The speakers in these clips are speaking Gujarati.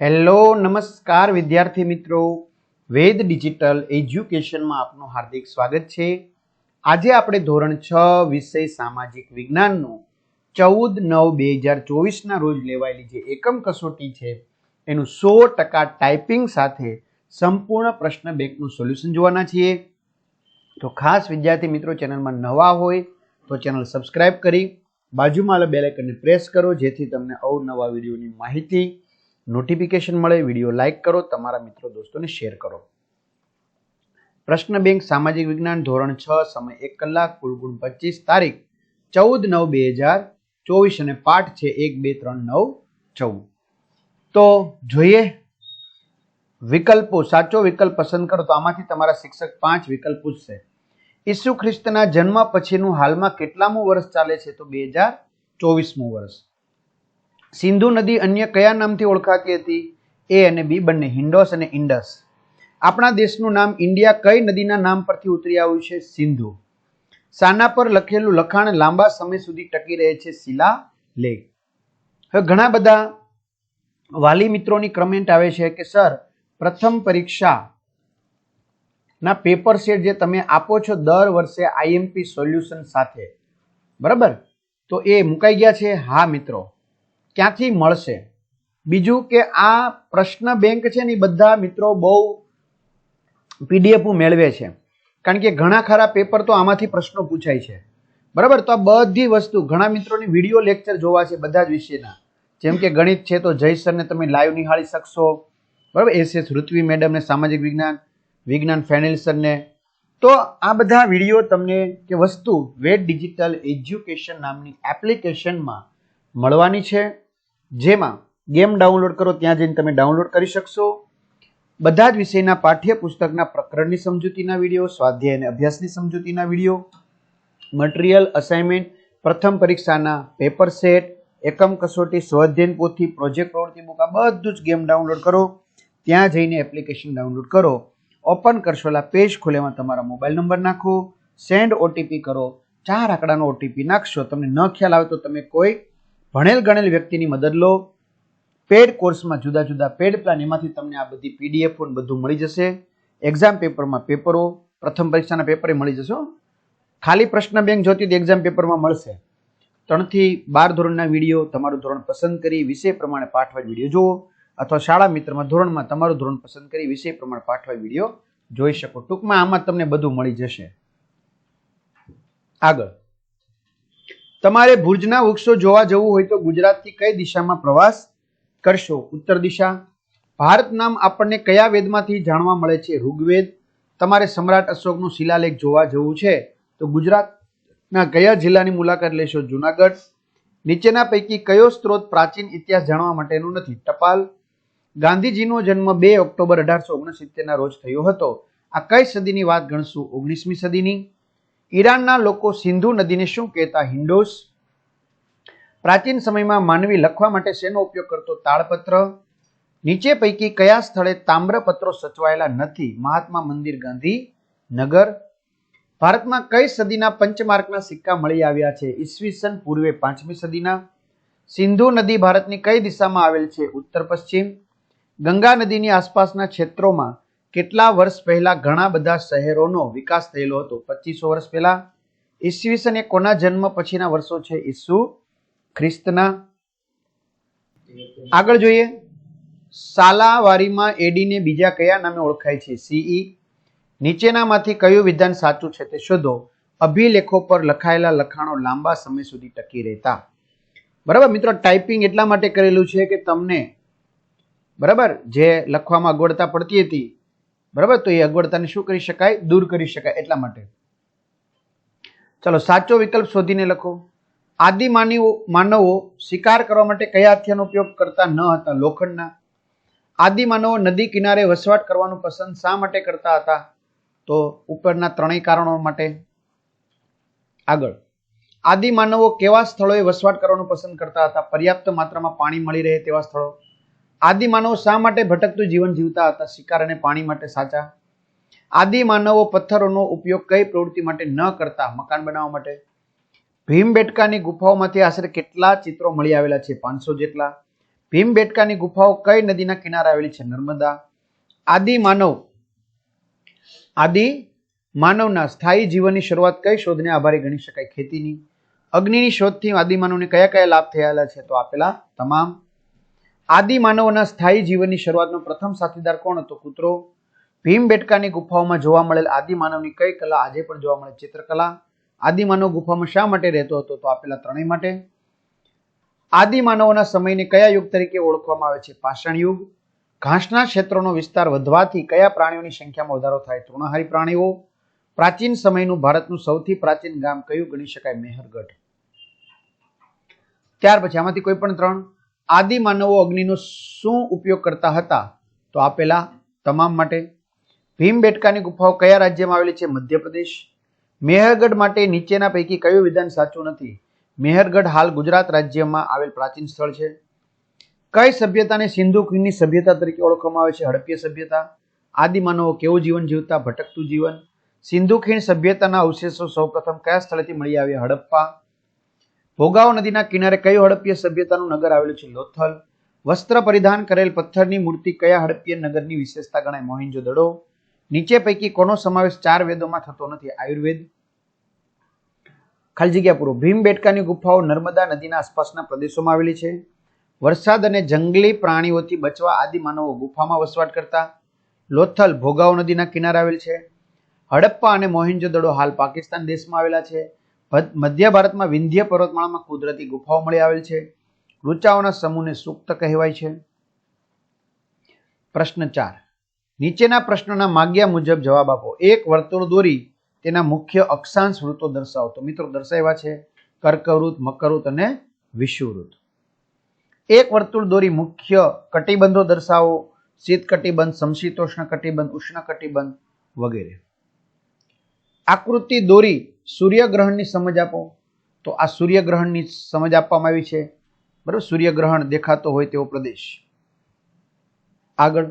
હેલો, નમસ્કાર વિદ્યાર્થી મિત્રો. વેદ ડિજિટલ એજ્યુકેશનમાં આપનું હાર્દિક સ્વાગત છે. આજે આપણે ધોરણ છ વિષય સામાજિક વિજ્ઞાનનું ચૌદ નવ બે હજાર ચોવીસના રોજ લેવાયેલી જે એકમ કસોટી છે, એનું સો ટકા ટાઈપિંગ સાથે સંપૂર્ણ પ્રશ્ન બેંકનું સોલ્યુશન જોવાના છીએ. તો ખાસ વિદ્યાર્થી મિત્રો, ચેનલમાં નવા હોય તો ચેનલ સબસ્ક્રાઈબ કરી, બાજુમાં બેલેકનને પ્રેસ કરો, જેથી તમને અવનવા વિડીયોની માહિતી નોટિફિકેશન મળે વીડિયો લાઇક કરો, તમારા મિત્રો દોસ્તોને શેર કરો. પ્રશ્ન બેંક સામાજિક વિજ્ઞાન ધોરણ છ, સમય એક કલાક, કુલ ગુણ પચીસ, તારીખ ચૌદ નવ બે હજાર ચોવીસ અને પાઠ છે એક, બે, ત્રણ, નવ, ચૌદ. તો જોઈએ, વિકલ્પો, સાચો વિકલ્પ પસંદ કરો તો આમાંથી તમારા શિક્ષક પાંચ વિકલ્પ પૂછશે. ઈસુ ખ્રિસ્તના જન્મ પછીનું હાલમાં કેટલામું વર્ષ ચાલે છે? તો બે હજાર ચોવીસમું વર્ષ. સિંધુ નદી અન્ય કયા નામથી ઓળખાતી હતી? એ અને બી બંને હિન્ડોસ અને ઇન્ડસ આપણા દેશનું નામ ઇન્ડિયા કઈ નદીના નામ પરથી ઉતરી આવ્યું છે? સિંધુ. સાના પર લખેલું લખાણ લાંબા સમય સુધી ટકી રહે છે શિલા લેખ. હવે ઘણા બધા વાલી મિત્રોની કમેન્ટ આવે છે કે, સર, પ્રથમ પરીક્ષા ના પેપર સેટ જે તમે આપો છો દર વર્ષે આઈએમપી સોલ્યુશન સાથે. બરાબર? તો એ મુકાઈ ગયા છે? હા, મિત્રો. ક્યાંથી મળશે? બીજું કે આ પ્રશ્ન બેંક છે ને એ બધા મિત્રો બહુ પીડીએફ મેળવે છે. કારણ કે ઘણા ખરા પેપર તો આમાંથી પ્રશ્નો પૂછાય છે. બરાબર? તો આ બધી વસ્તુ, ઘણા મિત્રોની વીડિયો લેક્ચર જોવા છે બધા જ વિષયના. જેમ કે ગણિત છે તો જય સરને તમે લાઈવ નિહાળી શકશો. બરાબર? એસ એસ ઋત્વી મેડમને, સામાજિક વિજ્ઞાન વિજ્ઞાન ફેનિલ સરને. તો આ બધા વીડિયો તમને કે વસ્તુ વેટ ડિજિટલ એજ્યુકેશન નામની એપ્લિકેશનમાં મળવાની છે. જેમાં ગેમ ડાઉનલોડ કરો, ત્યાં જઈને તમે ડાઉનલોડ કરી શકશો. બધા જ વિષયના પાઠ્યપુસ્તકના પ્રકરણની સમજૂતીના વીડિયો, સ્વાધ્યાય અને અભ્યાસની સમજૂતીના વીડિયો, મટીરિયલ, અસાઇનમેન્ટ, પ્રથમ પરીક્ષાના પેપર સેટ, એકમ કસોટી સ્વાધ્યન પોથી, પ્રોજેક્ટ પ્રવૃત્તિ બુક, આ બધું જ ગેમ ડાઉનલોડ કરો. ત્યાં જઈને એપ્લિકેશન ડાઉનલોડ કરો. ઓપન કરશો એટલે પેજ ખોલેમાં તમારા મોબાઈલ નંબર નાખો. સેન્ડ ઓટીપી કરો. ચાર આંકડાનો ઓટીપી નાખશો. તમને ન ખ્યાલ આવે તો તમે કોઈ ભણેલ ગણેલ વ્યક્તિની મદદ લો. પેડ કોર્સમાં જુદા જુદા પેડ પ્લાન, એમાંથી તમને આ બધી પીડીએફ બધું મળી જશે. એક્ઝામ પેપરમાં પેપરો, પ્રથમ પરીક્ષાના પેપરે મળી જશો ખાલી પ્રશ્ન બેંક જોતી એક્ઝામ પેપરમાં મળશે. ત્રણથી બાર ધોરણના વીડિયો તમારું ધોરણ પસંદ કરી વિષય પ્રમાણે પાઠવાય વીડિયો જુઓ. અથવા શાળા મિત્રમાં ધોરણમાં તમારું ધોરણ પસંદ કરી વિષય પ્રમાણે પાઠવાય વીડિયો જોઈ શકો. ટૂંકમાં આમાં તમને બધું મળી જશે. આગળ. તમારે ભુજના વૃક્ષો જોવા જવું હોય તો ગુજરાતથી કઈ દિશામાં પ્રવાસ કરશો? ઉત્તર દિશા. ભારત નામ આપણને કયા વેદમાંથી જાણવા મળે છે? ઋગ્વેદ. તમારે સમ્રાટ અશોકનું શિલાલેખ જોવા જવું છે તો ગુજરાતના કયા જિલ્લાની મુલાકાત લેશો? જુનાગઢ. નીચેના પૈકી કયો સ્ત્રોત પ્રાચીન ઇતિહાસ જાણવા માટેનું નથી? ટપાલ. ગાંધીજીનો જન્મ બે ઓક્ટોબર અઢારસો ઓગણસિત્તેરના રોજ થયો હતો. આ કઈ સદીની વાત ગણશું? ઓગણીસમી સદીની. ઈરાનના લોકો સિંધુ નદીને શું કહેતા હિન્ડોસ? પ્રાચીન સમયમાં માનવી લખવા માટે શેનો ઉપયોગ કરતો તાળપત્ર નીચે પૈકી કયા સ્થળે તામ્રપત્રો સચવાયેલા નથી? મહાત્મા મંદિર ગાંધી નગર ભારતમાં કઈ સદીના પંચમાર્કના સિક્કા મળી આવ્યા છે? ઈસવીસન પૂર્વે પાંચમી સદીના? સિંધુ નદી ભારતની કઈ દિશામાં આવેલ છે? ઉત્તર પશ્ચિમ? ગંગા નદીની આસપાસના ક્ષેત્રોમાં કેટલા વર્ષ પહેલા ઘણા બધા શહેરોનો વિકાસ થયેલો હતો? પચીસો વર્ષ પહેલા? ઈસવીસન એ કોના જન્મ પછીના વર્ષો છે? ઈસુ ખ્રિસ્તના? આગળ જોઈએ. સાલાવારીમાં એડીને બીજા કયા નામે ઓળખાય છે? સીઈ. નીચેનામાંથી કયું વિધાન સાચું છે તે શોધો. અભિલેખો પર લખાયેલા લખાણો લાંબા સમય સુધી ટકી રહેતા. બરાબર મિત્રો, ટાઈપિંગ એટલા માટે કરેલું છે કે તમને બરાબર જે લખવામાં અગવડતા પડતી હતી બરાબર? તો એ અગવડતાને શું કરી શકાય? દૂર કરી શકાય એટલા માટે. ચલો, સાચો વિકલ્પ શોધીને લખો. આદિ માનવો માનવો શિકાર કરવા માટે કયા હથિયારનો ઉપયોગ કરતા ન હતા લોખંડના? આદિ માનવો નદી કિનારે વસવાટ કરવાનું પસંદ શા માટે કરતા હતા? તો ઉપરના ત્રણેય કારણો માટે. આગળ. આદિ માનવો કેવા સ્થળોએ વસવાટ કરવાનું પસંદ કરતા હતા? પર્યાપ્ત માત્રામાં પાણી મળી રહે તેવા સ્થળો. આદિ માનવો શા માટે ભટકતું જીવન જીવતા હતા? શિકાર અને પાણી માટે સાચા? આદિ માનવો પથ્થરોનો ઉપયોગ કઈ પ્રવૃત્તિ માટે ન કરતા? મકાન બનાવવા માટે? ભીમબેટકાની ગુફાઓમાંથી આશરે કેટલા ચિત્રો મળી આવેલા છે? પાંચસો જેટલા. ભીમબેટકાની ગુફાઓ કઈ નદીના કિનારે આવેલી છે? નર્મદા. આદિ માનવ. આદિ માનવના સ્થાયી જીવનની શરૂઆત કઈ શોધને આભારી ગણી શકાય? ખેતીની. અગ્નિની શોધથી આદિમાનવને કયા કયા લાભ થયેલા છે? તો આપેલા તમામ આદિમાનવના સ્થાયી જીવનની શરૂઆતનો પ્રથમ સાથીદાર કોણ હતો કૂતરો? ભીમબેટકાની ગુફાઓમાં જોવા મળેલ આદિમાનવની કઈ કલા આજે પણ જોવા મળે ચિત્રકલા? આદિમાનવ ગુફામાં શા માટે રહેતો હતો તો આપેલા ત્રણેય માટે? આદિમાનવોના સમયને કયા યુગ તરીકે ઓળખવામાં આવે છે? પાષાણ યુગ. ઘાસના ક્ષેત્રોનો વિસ્તાર વધવાથી કયા પ્રાણીઓની સંખ્યામાં વધારો થાય? તૃણાહારી પ્રાણીઓ. પ્રાચીન સમયનું ભારતનું સૌથી પ્રાચીન ગામ કયું ગણી શકાય? મેહરગઢ. ત્યાર પછી આમાંથી કોઈ પણ ત્રણ. આદિમાનવો અગ્નિનો શું ઉપયોગ કરતા હતા? તો આપેલા તમામ માટે. ભીમબેટકાની ગુફાઓ કયા રાજ્યમાં આવેલી છે? મધ્યપ્રદેશ. મેહરગઢ માટે નીચેના પૈકી કયું વિધાન સાચું નથી? મેહરગઢ હાલ ગુજરાત રાજ્યમાં આવેલ પ્રાચીન સ્થળ છે. કઈ સભ્યતાને સિંધુ ખીણની સભ્યતા તરીકે ઓળખવામાં આવે છે? હડપ્પીય સભ્યતા. આદિમાનવો કેવું જીવન જીવતા? ભટકતું જીવન. સિંધુ ખીણ સભ્યતાના અવશેષો સૌપ્રથમ કયા સ્થળેથી મળી આવ્યા? હડપ્પા. ભોગાવો નદીના કિનારે કયું હડપ્ય સભ્યતાનું નગર આવેલું છે? લોથલ. વસ્ત્ર પરિધાન કરેલ પથ્થરની મૂર્તિ કયા હડપ્ય નગરની વિશેષતા ગણાય? મોહિંજો દડો. નીચે પૈકી કોનો સમાવેશ ચાર વેદોમાં થતો નથી? આયુર્વેદ. ખાલી જગ્યા પૂરો. ભીમબેટકાની ગુફાઓ નર્મદા નદીના આસપાસના પ્રદેશોમાં આવેલી છે. વરસાદ અને જંગલી પ્રાણીઓથી બચવા આદિ માનવો ગુફામાં વસવાટ કરતા. લોથલ ભોગાવો નદીના કિનારે આવેલ છે. હડપ્પા અને મોહેન્જો હાલ પાકિસ્તાન દેશમાં આવેલા છે. મધ્ય ભારતમાં વિંધ્ય પર્વતમાળામાં કુદરતી ગુફાઓ મળી આવેલ છે. ઋચાઓના સમૂહને સુક્ત કહેવાય છે. પ્રશ્ન ચાર. નીચેના પ્રશ્નોના માગ્યા મુજબ જવાબ આપો. એક વર્તુળ દોરી તેના મુખ્ય અક્ષાંશ વૃત્તો દર્શાવો. તો મિત્રો દર્શાવ્યા છે કર્કવૃત, મકરવૃત અને વિષુવૃત એક વર્તુળ દોરી મુખ્ય કટિબંધો દર્શાવો. શીત કટિબંધ, સમશીતોષ્ણ કટિબંધ, ઉષ્ણ કટિબંધ વગેરે. આકૃતિ દોરી સૂર્યગ્રહણની સમજ આપો. તો આ સૂર્યગ્રહણની સમજ આપવામાં આવી છે. બરાબર? સૂર્યગ્રહણ દેખાતો હોય તેવો પ્રદેશ. આગળ.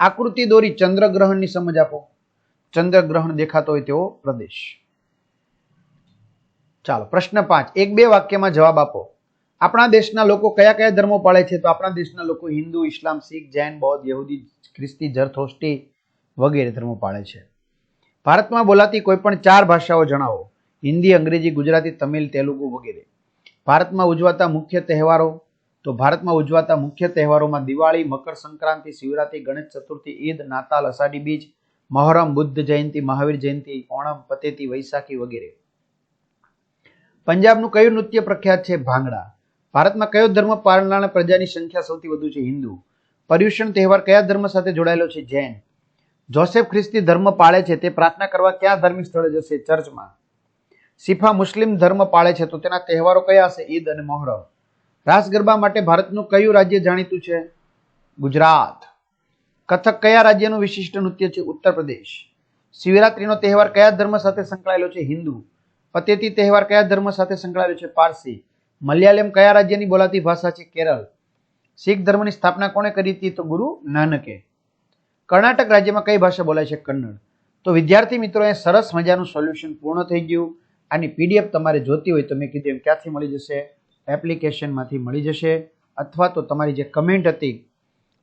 આકૃતિ દોરી ચંદ્રગ્રહણની સમજ આપો. ચંદ્રગ્રહણ દેખાતો હોય તેવો પ્રદેશ. ચાલો, પ્રશ્ન પાંચ. એક બે વાક્યમાં જવાબ આપો. આપણા દેશના લોકો કયા કયા ધર્મો પાળે છે? તો આપણા દેશના લોકો હિન્દુ, ઇસ્લામ, શીખ, જૈન, બૌદ્ધ, યહૂદી, ખ્રિસ્તી જરથોસ્ટી વગેરે ધર્મો પાળે છે. ભારતમાં બોલાતી કોઈ પણ ચાર ભાષાઓ જણાવો. હિન્દી, અંગ્રેજી, ગુજરાતી, તમિલ, તેલુગુ વગેરે. ભારતમાં ઉજવાતા મુખ્ય તહેવારો? તો ભારતમાં ઉજવાતા મુખ્ય તહેવારોમાં દિવાળી, મકર સંક્રાંતિ, શિવરાત્રી, ગણેશ ચતુર્થી, ઈદ, નાતાલ, અષાઢી બીજ, મહોરમ, બુદ્ધ જયંતિ, મહાવીર જયંતિ, ઓણમ, પતેતી વૈશાખી વગેરે. પંજાબનું કયું નૃત્ય પ્રખ્યાત છે? ભાંગડા. ભારતમાં કયો ધર્મ પાળનાર પ્રજાની સંખ્યા સૌથી વધુ છે? હિન્દુ. પર્યુષણ તહેવાર કયા ધર્મ સાથે જોડાયેલો છે? જૈન. જોસેફ ખ્રિસ્તી ધર્મ પાળે છે તે પ્રાર્થના કરવા ક્યાં ધાર્મિક સ્થળે જશે? ચર્ચમાં. સિફા મુસ્લિમ ધર્મ પાળે છે તો તેના તહેવારો કયા હશે? ઈદ અને મોહરમ. રાસ ગરબા માટે ભારતનું કયું રાજ્ય જાણીતું છે? ગુજરાત. કથક કયા રાજ્યનું વિશિષ્ટ નૃત્ય છે? ઉત્તર પ્રદેશ શિવરાત્રીનો તહેવાર કયા ધર્મ સાથે સંકળાયેલો છે? હિન્દુ. પતેતી તહેવાર કયા ધર્મ સાથે સંકળાયેલો છે? પારસી. મલયાલમ કયા રાજ્યની બોલાતી ભાષા છે? કેરળ. શીખ ધર્મની સ્થાપના કોણે કરી હતી? તો ગુરુ નાનકે. કર્ણાટક રાજ્યમાં કઈ ભાષા બોલાય છે કન્નડ? તો વિદ્યાર્થી મિત્રો સરસ મજાનું સોલ્યુશન પૂર્ણ થઈ ગયું. આની પીડીએફ તમારે જોતી હોય તો મેં કીધું એમ ક્યાંથી મળી જશે? એપ્લિકેશનમાંથી મળી જશે. અથવા તો તમારી જે કમેન્ટ હતી,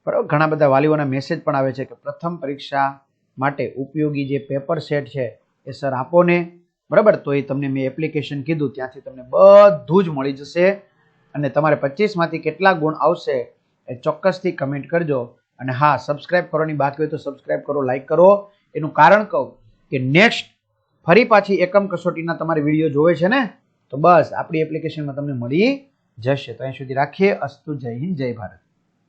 બરાબર, ઘણા બધા વાલીઓના મેસેજ પણ આવે છે કે પ્રથમ પરીક્ષા માટે ઉપયોગી જે પેપર સેટ છે એ સર આપો ને. બરાબર, તો એ તમને મેં એપ્લિકેશન કીધું, ત્યાંથી તમને બધું જ મળી જશે. અને તમારે પચીસમાંથી કેટલા ગુણ આવશે એ ચોક્કસથી કમેન્ટ કરજો. અને હા સબસ્ક્રાઇબ કરવાની બાકી હોય તો સબસ્ક્રાઇબ કરો લાઈક કરો. એનું કારણ કહું કે નેક્સ્ટ ફરી પાછી એકમ કસોટીના તમારે વીડિયો જોવે છે ને, તો બસ આપણી એપ્લિકેશનમાં તમને મળી જશે. તો અહીં સુધી રાખીએ. અસ્તુ જય હિન્દ, જય ભારત.